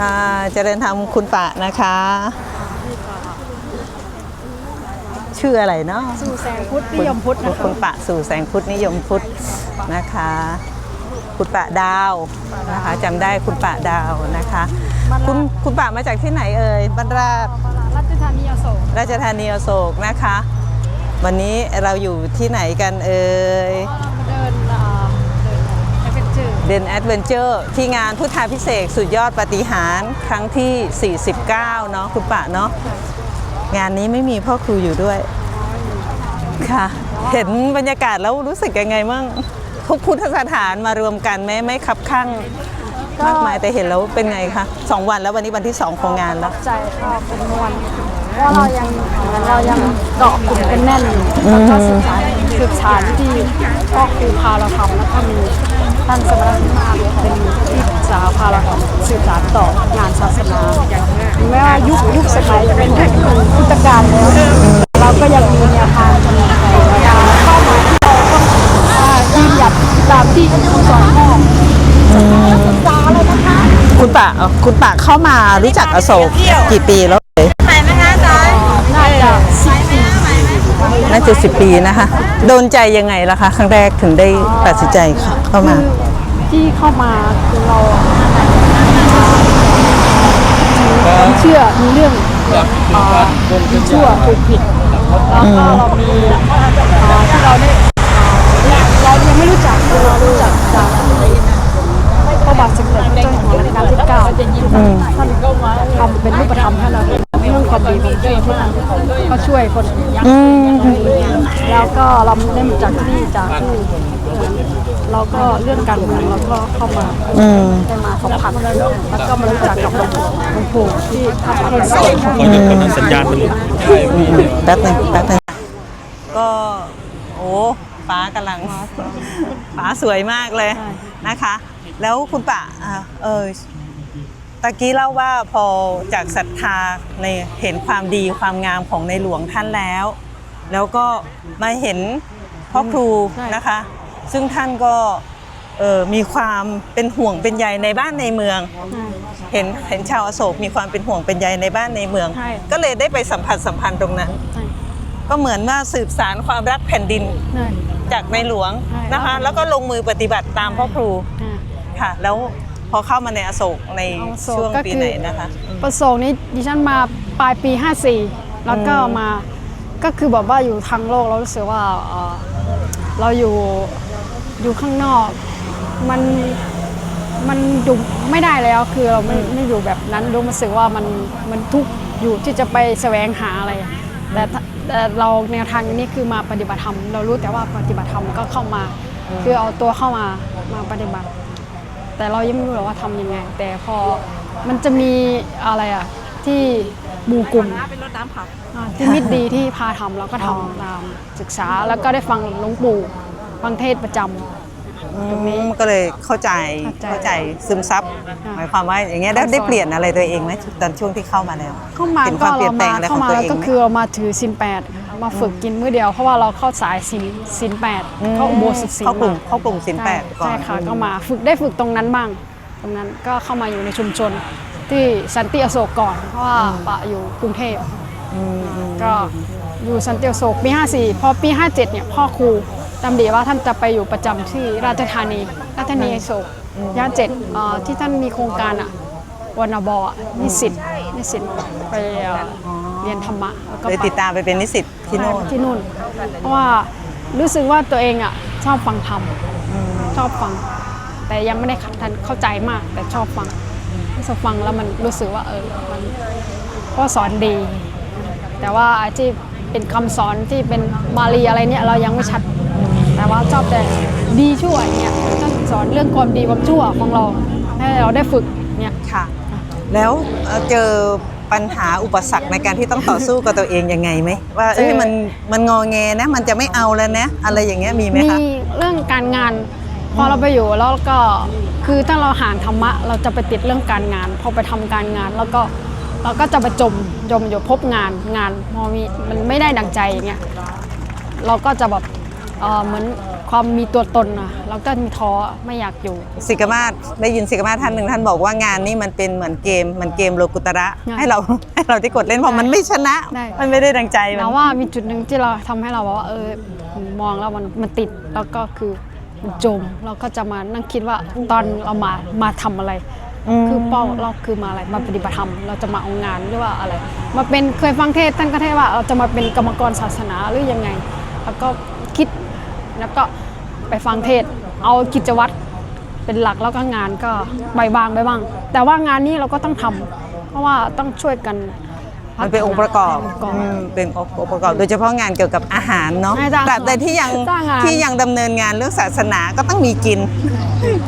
ค่ะเจริญธรรมคุณปะนะคะ ชื่ออะไรเนาะสู่แสงพุทธนิยมพุทธนะคุคะณปะสู่แสงพุทธนิยมพุทธนะคะ คุณปะดาวนะคะจำได้คุณปะดาวนะคะ คุณคุณปะมาจากที่ไหนเอ่ยบ้านราช รัชธานีอโศกราชธานีอโศกนะคะ วันนี้เราอยู่ที่ไหนกันเอ่ย มาเดินเอ่อเดินแอด เวนเจอร์เดนแอดเวนเจอร์ที่งานพุทธาพิเศษกสุดยอดปาฏิหารย์ครั้งที่ 49 เนาะคุณปะเนาะงานนี้ไม่มีพ่อครูอยู่ด้วยค่ะ เห็นบรรยากาศแล้วรู้สึกยังไงมั่งทุกพุทธสถานมารวมกันไหมไม่คับข้างมากมายแต่เห็นแล้วเป็นไงคะสองวันแล้ววันนี้วันที่สองของงานแล้วใจก็เป็นมวลเพราะเรายังเรายังเกาะกลุ่มกันแน่นอยู่แล้วก็ศึกษาศึกษาที่พ่อครูพาเราทำแล้วก็มี ท่านสมณทิมาเป็นที่ปรึกษาพาเราสื่อสารต่องานศาสนาถึงแม้ว่ายุคยุคสมัยจะเป็นพุทธกาลแล้วเราก็ยังมีแนวทางทำงานไปแล้วเป้ามาที่เราต้องอ่ายืนหยัดตามที่ครูสอนพ่อคุณปะคุณปะเข้ามารู้จักอโศกกี่ปีแล้ว น่าจะสิบปีนะคะ โดนใจยังไงล่ะคะครั้งแรกถึงได้ตัดสินใจเข้ามา ที่เข้ามาคือเราความเชื่อมีเรื่องอ่าดีชั่วถูกผิดแล้วก็เรามีที่เราได้เรายังไม่รู้จักเรารู้จักจากพระบาทสมเด็จพระเจ้าอยู่หัวรัชกาลที่เก้าท่านทำเป็นรูปธรรมให้เรา ความดีความชั่วที่ท่านก็ช่วยคนยักแล้วก็เราได้มาจากที่จากที่เราก็เรื่องการเมืองเราก็เข้ามาอืมได้มาสัมผัสแล้วก็มารู้จักกับหลวงปู่หลวงปู่ที่ท่านให้สอเราหยุดกำลังสัญญาณมันหลุดแป๊บหนึงแป๊บหนึงก็โอ้ฟ้ากำลังฟ้าสวยมากเลยนะคะ แล้วคุณปะอ่าเออ ตะกี้เล่าว่าพอจากศรัทธาในเห็นความดีความงามของในหลวงท่านแล้ว แล้วก็มาเห็นพ่อครูนะคะ ซึ่งท่านก็เออมีความเป็นห่วงเป็นใยในบ้านในเมือง เห็นเห็นชาวอโศกมีความเป็นห่วงเป็นใยในบ้านในเมืองใช่ก็เลยได้ไปสัมผัสสัมพันธ์ตรงนั้นใช่ก็เหมือนว่าสืบสารความรักแผ่นดินใช่จากในหลวงใช่นะคะ แล้วก็ลงมือปฏิบัติตามพ่อครูอ่าค่ะแล้ว พอเข้ามาในอโศกในอโศกช่วงก็ปีคือไหนนะคะประสงค์นี้ดิฉันมาปลายปี 54 แล้วก็มาก็คือแบบว่าอยู่ทางโลกเรารู้สึกว่าเอ่อเราอยู่อยู่ข้างนอกมันมันอยู่ไม่ได้แล้วคือเราไม่ไม่อยู่แบบนั้นรู้รู้สึกว่ามันมันทุกข์อยู่ที่จะไปแสวงหาอะไร แต่ถ้าแต่เราแนวทางนี้คือมาปฏิบัติธรรม เรารู้แต่ว่าปฏิบัติธรรมก็เข้ามา คือเอาตัวเข้ามามาปฏิบัติ แต่เรายังไม่รู้หรอกว่าทำยังไง แต่พอมันจะมีอะไรอะที่หมู่กลุ่มอ่าที่มิตรดีที่พาทำเราก็ทำตามศึกษาแล้วก็ได้ฟังหลวงปู่ฟังเทศน์ประจำตรงนี้ก็เลยเข้าใจเข้าใจเข้าใจซึมซับค่ะหมายความว่าอย่างเงี้ยได้คำสอนได้เปลี่ยนอะไรตัวเองไหมตอนช่วงที่เข้ามาแล้วเข้ามาเห็นคก็วามเปลี่ยเรานแปลมางอะไรขเข้าองมาตัวเองก็ไหมคือเรามาถือศีลแปด มาฝึกกินมื้อเดียวเพราะว่าเราเข้าสายศีลศีลแปดเข้าอุโบสถศีลเข้ากลุ่มมาเข้ากลุ่มสินแปดก่อนใช่ค่ะก็มาฝึกได้ฝึกตรงนั้นบ้าง ตรงนั้นก็เข้ามาอยู่ในชุมชนที่สันติอโศกก่อนเพราะว่าปะอยู่กรุงเทพก็อยู่สันติอโศกปี 54 พอปี 57 เนี่ยพ่อครูจำดีว่าท่านจะไปอยู่ประจำที่ราชธานีราชธานีอโศกย่านเจ็ดเอ่อที่ท่านมีโครงการอะวันบอะนิสิตนิสิตไป เอ่อเรียนธรรมะแล้วก็เลยไปติดตามไปเป็นนิสิตที่โน่น ที่นู่น เพราะว่ารู้สึกว่าตัวเองอะชอบฟังธรรมชอบฟัง แต่ยังไม่ได้ทันเข้าใจมาก แต่ชอบฟังรู้สึกฟังแล้วมันรู้สึกว่าเออมันก็สอนดี แต่ว่าไอ้ที่เป็นคำสอนที่เป็นบาลีอะไรเนี่ยเรายังไม่ชัด แต่ว่าชอบแต่ดีชั่วเนี่ยท่านสอนเรื่องความดีความชั่วของเราให้เราได้ฝึกเนี่ยค่ะ แล้วเจอปัญหาอุปสรรคในการที่ต้องต่อสู้กับตัวเองยังไงไหมว่าเอ้ยมันมันงอแงนะ มันจะไม่เอาแล้วนะ อะไรอย่างเงี้ยมีไหมมีเรื่องการงาน พอเราไปอยู่แล้วก็คือถ้าเราห่างธรรมะ เราจะไปติดเรื่องการงาน พอไปทำการงานแล้วก็เราก็จะไปจมจมอยู่พบงานงานพอมีมันไม่ได้ดังใจอย่างเงี้ยเราก็จะแบบเออเหมือน ความมีตัวตนนะเราก็มีท้อไม่อยากอยู่สิกมาศได้ยินสิกมาศท่านหนึ่งท่านบอกว่างานนี้มันเป็นเหมือนเกมเหมือนเกมโลกุตระใช่ให้เราให้เราที่กดเล่นเพราะมันไม่ชนะได้มันไม่ได้ดังใจมันเราว่ามีจุดหนึ่งที่เราทำให้เราบอกว่าเออมองแล้วมันมันติดแล้วก็คือมันจมเราก็จะมานั่งคิดว่าตอนเรามามาทำอะไรมคือเป้าเราคือมาอะไรมาปฏิบัติธรรมเราจะมาเอางานหรือว่าอะไร มาเป็นเคยฟังเทศน์ท่านก็เทศน์ว่าเราจะมาเป็นกรรมกรศาสนาหรือยังไง แล้วก็คิดแล้วก็ ไปฟังเทศน์เอากิจวัตรเป็นหลักแล้วก็งานก็ใบบางไปบ้าง แต่ว่างานนี้เราก็ต้องทำเพราะว่าต้องช่วยกันมันเป็นองค์ประกอบองค์ประกอบอืมเป็นองค์ประกอบ โดยเฉพาะงานเกี่ยวกับอาหารเนาะใช่จ้ะแต่แต่ที่ยังจ้างงานที่ยังดำเนินงานเรื่องศาสนาก็ต้องมีกิน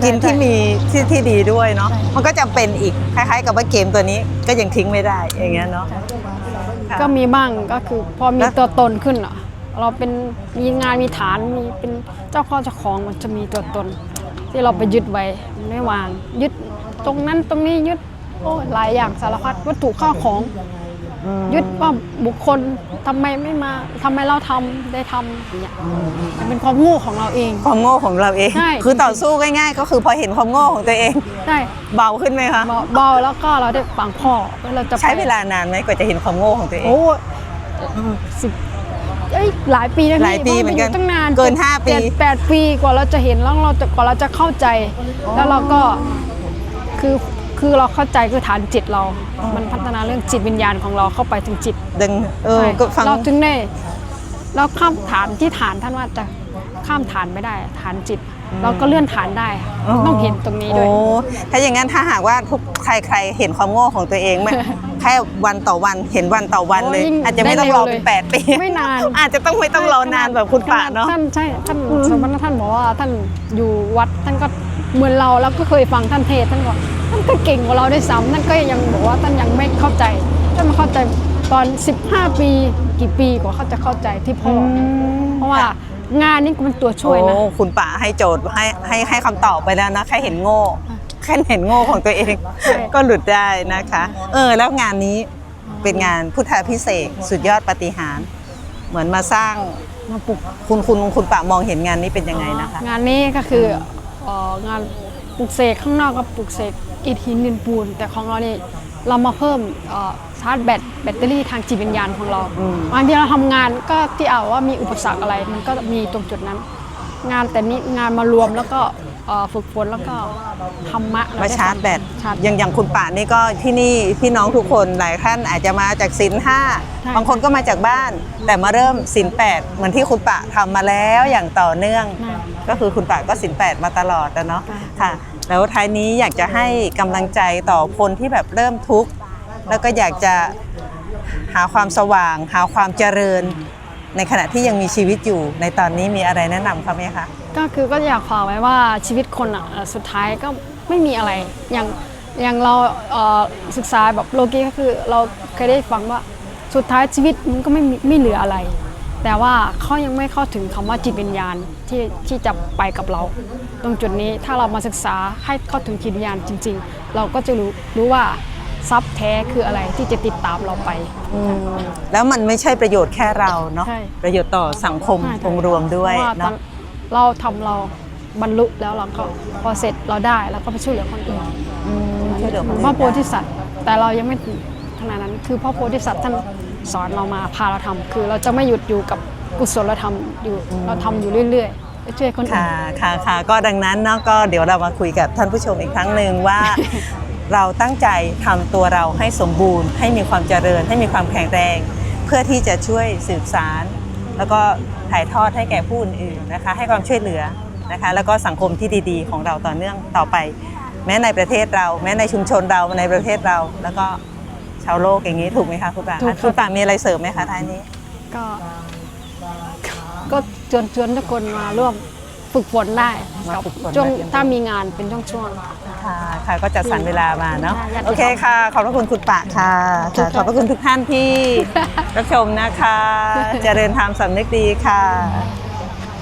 กินที่มีที่ที่ดีด้วยเนาะมันก็จะเป็นอีกคล้ายๆ กับว่าเกมตัวนี้ก็ยังทิ้งไม่ได้อย่างเงี้ยเนาะค่ะก็มีบ้างก็คือพอมีแล้วตัวตนขึ้นอะ เราเป็นมีงานมีฐานมีเป็นเจ้าข้อเจ้าของมันจะมีตัวตน ที่เราไปยึดไว้ไม่วาง ยึดตรงนั้นตรงนี้ยึดโอ้หลายอย่างสารพัดวัตถุข้าวของ ยึดว่าบุคคลทำไมไม่มาทำไมเราทำได้ทำอย่างเงี้ยมันเป็นความโง่ของเราเอง ความโง่ของเราเองใช่คือต่อสู้ง่ายๆ ก็คือพอเห็นความโง่ของตัวเองได้เบาขึ้นไหมคะเบาเบาแล้วก็เราได้ฟังพ่อแล้วเราจะไปใช้เวลานานไหมกว่าจะเห็นความโง่ของตัวเองโอ้สิบ เอ้ยหลายปีนะพี่หลายปีเหมือนกันพราะรายู่ตั้งนานเกินจ็ดห้าปี เจ็ดแปดปีกว่าเราจะเห็นแล้วเราจะกว่าเราจะเข้าใจ แล้วเราก็คือคือเราเข้าใจคือฐานจิตเรา มันพัฒนาเรื่องจิตวิญญาณของเราเข้าไปถึงจิตดึงเออใช่ก็ฟังเราถึงได้เราข้ามฐานที่ฐานท่านว่าจะข้ามฐานไม่ได้ ฐานจิต เราก็เลื่อนฐานได้ ต้องเห็นตรงนี้ด้วย โอ้ถ้าอย่างนั้นถ้าหากว่าทุกใครใครเห็นความโง่ของตัวเองไม่ แค่วันต่อวันเห็นวันต่อวันเลย โอ้ยิ่งอาจจะไม่ต้องรอเป็นได้เร็วเลยแปดปีไม่นาน อาจจะต้องไม่ต้องรอนานแบบคุณป่าเนาะ ท่านใช่ท่านสมณท่านบอกว่าท่านอยู่วัดท่านก็เหมือนเราแล้วก็เคยฟังท่านเทศน์ท่านบอกท่านก็เก่งกว่าเราด้วยซ้ำท่านก็ยังบอกว่าท่านยังไม่เข้าใจท่านมาเข้าใจตอน 15 ปีกี่ปีกว่าเขาจะเข้าใจที่พ่ออเพราะว่างานนี้มันตัวช่วยนะ โอ้คุณป่าให้โจทย์ให้ให้ให้คำตอบไปแล้วนะ แค่เห็นโง่ แค่เห็นโง่ของตัวเองใช่ก็หลุดได้นะคะ เออ แล้วงานนี้เป็นงานพุทธาพิเศษกสุดยอดปาฏิหารย์เหมือนมาสร้างมาปลุกคุณคุณคุณป่ามองเห็นงานนี้เป็นยังไงนะคะ งานนี้ก็คือเอ่องานปลูกเสกข้างนอกก็ปลูกเสกอิฐหินดินปูน แต่ของเรานี่เรามาเพิ่มเอ่อชาร์จแบตแบตเตอรี่ทางจิตวิญญาณของเราอืมบางทีเราทำงานก็ที่เอาว่ามีอุปสรรคอะไร มันก็มีตรงจุดนั้น งานแต่นี้งานมารวมแล้วก็ เอ่อฝึกฝนแล้วก็ธรรมะมาชาร์จแบตชาร์จ อย่างอย่างคุณป่านี่ก็ที่นี่พี่น้องทุกคนหลายท่านอาจจะมาจากศิลห้าใช่ บางคนก็มาจากบ้าน แต่มาเริ่มศิลแปดเหมือนที่คุณป่าทำมาแล้วอย่างต่อเนื่องใช่ก็คือคุณป่าก็ศิลแปดมาตลอดนะเนาะค่ะ ค่ะ แล้วท้ายนี้อยากจะให้กำลังใจต่อคนที่แบบเริ่มทุกข์ แล้วก็อยากจะหาความสว่าง หาความเจริญ ในขณะที่ยังมีชีวิตอยู่ในตอนนี้มีอะไรแนะนำเขาไหมคะ ก็คือก็อยากฝากไว้ว่าชีวิตคนอะเอ่อสุดท้ายก็ไม่มีอะไร อย่างอย่างเราเอ่อศึกษาแบบโลกีก็คือเราเคยได้ฟังว่าสุดท้ายชีวิตมันก็ไม่มีไม่เหลืออะไร แต่ว่าเขายังไม่เข้าถึงคำว่าจิตวิญญาณที่ที่จะไปกับเรา ตรงจุดนี้ถ้าเรามาศึกษาให้เข้าถึงจิตวิญญาณจริง ๆ เราก็จะรู้รู้ว่า ทรัพย์แท้คืออะไรที่จะติดตามเราไป แล้วมันไม่ใช่ประโยชน์แค่เราเนาะใช่ ประโยชน์ต่อสังคมใช่องค์รวมด้วยเพราะว่าตอเนาะนเราทำเราบรรลุแล้วเราก็พอเสร็จเราได้แล้วก็ไปช่วยเหลือคนอื่นช่วยเหลือคนอื่นพระโพธิสัตว์แต่เรายังไม่ถึงขนาดนั้นคือพระโพธิสัตว์ท่านสอนเรามาพาเราทำคือเราจะไม่หยุดอยู่กับกุศลธรรมอยู่เราทำอยู่เรื่อยๆไปช่วยคนอื่น ค่ะค่ะค่ะก็ดังนั้นเนาะก็เดี๋ยวเรามาคุยกับท่านผู้ชมอีกครั้งหนึ่งว่า เราตั้งใจทำตัวเราให้สมบูรณ์ ให้มีความเจริญ ให้มีความแข็งแรง เพื่อที่จะช่วยสืบสาร แล้วก็ถ่ายทอดให้แก่ผู้อื่นๆนะคะ ให้ความช่วยเหลือนะคะ แล้วก็สังคมที่ดีๆ ของเราต่อเนื่องต่อไป แม้ในประเทศเรา แม้ในชุมชนเราในประเทศเรา แล้วก็ชาวโลกอย่างนี้ถูกไหมคะคุณป่าถูกค่ะคุณป่ามีอะไรเสริมไหมคะท้ายนี้ ก็ก็ชวนชวนทุกคนมาร่วม ฝึกฝนได้มากับฝึกฝนช่วงได้ ถ้ามีงานเป็นช่วง ค่ะค่ะก็จะสรรเวลามาเนาะค่ะอยากโอเคค่ะ ขอบพระคุณคุณปะค่ะค่ะขอบพระคุณทุกท่านที่รับชมนะคะ เจริญธรรมสำนึกดีค่ะ